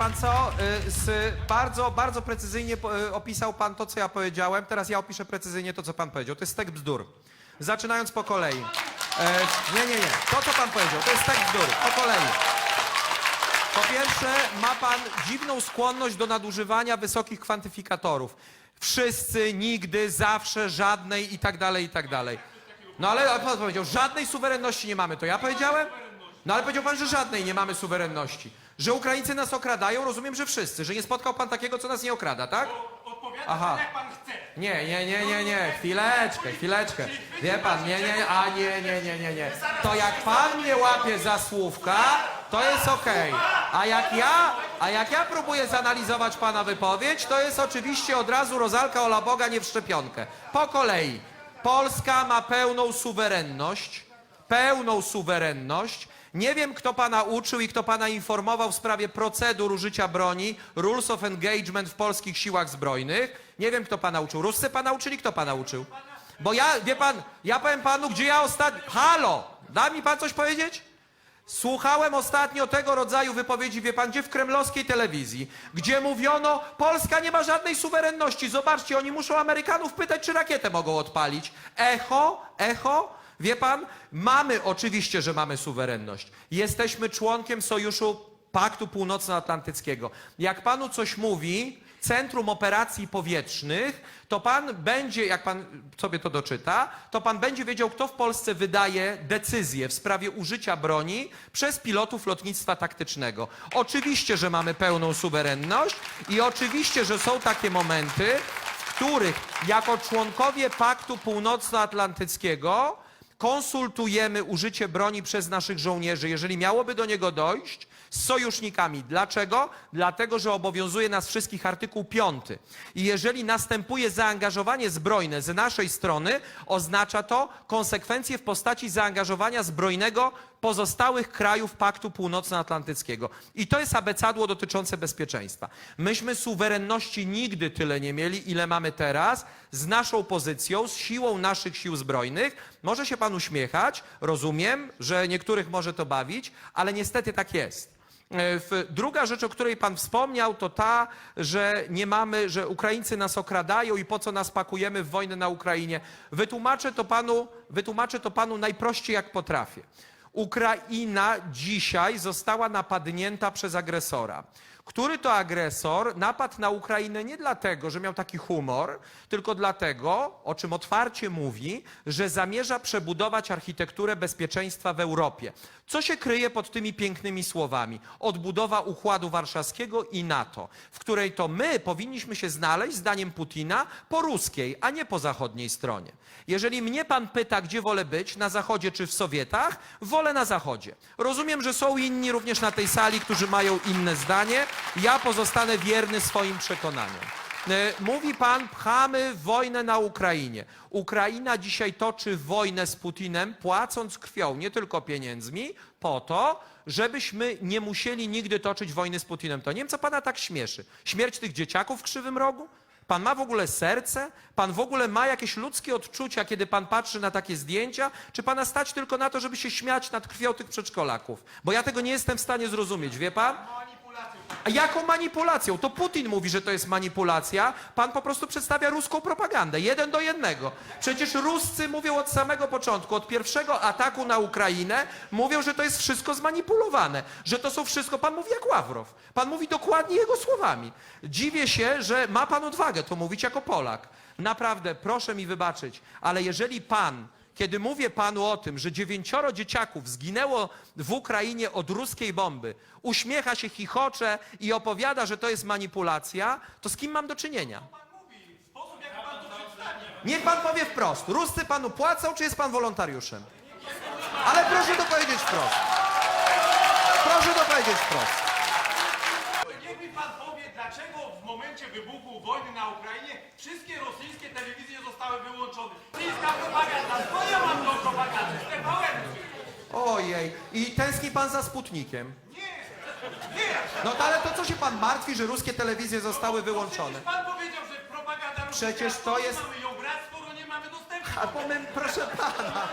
pan co? Y, Z, bardzo, bardzo precyzyjnie y, opisał pan to, co ja powiedziałem. Teraz ja opiszę precyzyjnie to, co pan powiedział. To jest tek bzdur. Zaczynając po kolei. E, nie, nie, nie. To, co pan powiedział, to jest tek bzdur. Po kolei. Po pierwsze, ma pan dziwną skłonność do nadużywania wysokich kwantyfikatorów. Wszyscy, nigdy, zawsze, żadnej i tak dalej, i tak dalej. No ale pan powiedział, żadnej suwerenności nie mamy. To ja powiedziałem? No ale powiedział pan, że żadnej nie mamy suwerenności. Że Ukraińcy nas okradają, rozumiem, że wszyscy. Że nie spotkał pan takiego, co nas nie okrada, tak? Odpowiada Aha. pan jak pan chce. Nie, nie, nie, nie, nie, chwileczkę, chwileczkę. Wie pan, nie, nie, a nie, nie, nie, nie, nie. To jak pan mnie łapie za słówka, to jest okej. A jak ja, a jak ja próbuję zanalizować pana wypowiedź, to jest oczywiście od razu rozalka ola Boga nie w szczepionkę. Po kolei. Polska ma pełną suwerenność, pełną suwerenność. Nie wiem, kto pana uczył i kto pana informował w sprawie procedur użycia broni, rules of engagement w polskich siłach zbrojnych. Nie wiem, kto pana uczył. Ruscy pana uczyli, kto pana uczył? Bo ja, wie pan, ja powiem panu, gdzie ja ostatnio... Halo! Da mi pan coś powiedzieć? Słuchałem ostatnio tego rodzaju wypowiedzi, wie pan, gdzie w kremlowskiej telewizji, gdzie mówiono, Polska nie ma żadnej suwerenności. Zobaczcie, oni muszą Amerykanów pytać, czy rakietę mogą odpalić. Echo, echo, wie pan, mamy, oczywiście, że mamy suwerenność. Jesteśmy członkiem Sojuszu Paktu Północnoatlantyckiego. Jak panu coś mówi, Centrum Operacji Powietrznych, to pan będzie, jak pan sobie to doczyta, to pan będzie wiedział, kto w Polsce wydaje decyzje w sprawie użycia broni przez pilotów lotnictwa taktycznego. Oczywiście, że mamy pełną suwerenność i oczywiście, że są takie momenty, w których jako członkowie Paktu Północnoatlantyckiego konsultujemy użycie broni przez naszych żołnierzy, jeżeli miałoby do niego dojść, z sojusznikami. Dlaczego? Dlatego, że obowiązuje nas wszystkich artykuł 5. I jeżeli następuje zaangażowanie zbrojne z naszej strony, oznacza to konsekwencje w postaci zaangażowania zbrojnego pozostałych krajów Paktu Północnoatlantyckiego. I to jest abecadło dotyczące bezpieczeństwa. Myśmy suwerenności nigdy tyle nie mieli, ile mamy teraz, z naszą pozycją, z siłą naszych sił zbrojnych. Może się pan uśmiechać, rozumiem, że niektórych może to bawić, ale niestety tak jest. E, Druga rzecz, o której pan wspomniał, to ta, że nie mamy, że Ukraińcy nas okradają i po co nas pakujemy w wojnę na Ukrainie. Wytłumaczę to panu, wytłumaczę to panu najprościej jak potrafię. Ukraina dzisiaj została napadnięta przez agresora. Który to agresor napadł na Ukrainę nie dlatego, że miał taki humor, tylko dlatego, o czym otwarcie mówi, że zamierza przebudować architekturę bezpieczeństwa w Europie. Co się kryje pod tymi pięknymi słowami? Odbudowa Układu Warszawskiego i NATO, w której to my powinniśmy się znaleźć, zdaniem Putina, po ruskiej, a nie po zachodniej stronie. Jeżeli mnie pan pyta, gdzie wolę być, na Zachodzie czy w Sowietach, wolę na Zachodzie. Rozumiem, że są inni również na tej sali, którzy mają inne zdanie. Ja pozostanę wierny swoim przekonaniom. E, Mówi pan, pchamy wojnę na Ukrainie. Ukraina dzisiaj toczy wojnę z Putinem, płacąc krwią, nie tylko pieniędzmi, po to, żebyśmy nie musieli nigdy toczyć wojny z Putinem. To nie wiem, co pana tak śmieszy. Śmierć tych dzieciaków w krzywym rogu? Pan ma w ogóle serce? Pan w ogóle ma jakieś ludzkie odczucia, kiedy pan patrzy na takie zdjęcia? Czy pana stać tylko na to, żeby się śmiać nad krwią tych przedszkolaków? Bo ja tego nie jestem w stanie zrozumieć, wie pan? A jaką manipulacją? To Putin mówi, że to jest manipulacja. Pan po prostu przedstawia ruską propagandę. Jeden do jednego. Przecież Ruscy mówią od samego początku, od pierwszego ataku na Ukrainę, mówią, że to jest wszystko zmanipulowane. Że to są wszystko. Pan mówi jak Ławrow. Pan mówi dokładnie jego słowami. Dziwię się, że ma pan odwagę to mówić jako Polak. Naprawdę, proszę mi wybaczyć, ale jeżeli pan kiedy mówię panu o tym, że dziewięcioro dzieciaków zginęło w Ukrainie od ruskiej bomby, uśmiecha się, chichocze i opowiada, że to jest manipulacja, to z kim mam do czynienia? Niech pan powie wprost. Ruscy panu płacą, czy jest pan wolontariuszem? Ale proszę to powiedzieć wprost. Proszę to powiedzieć wprost. Niech mi pan powie, dlaczego w momencie wybuchu wojny na Ukrainie wszystkie rosyjskie telewizje zostały wyłączone. Ojej. I tęskni pan za Sputnikiem. Nie, No to ale to co się pan martwi, że ruskie telewizje zostały wyłączone? pan powiedział, że propaganda Przecież to jest- mamy ją brać, skoro nie mamy dostępu. A powiem, proszę pana,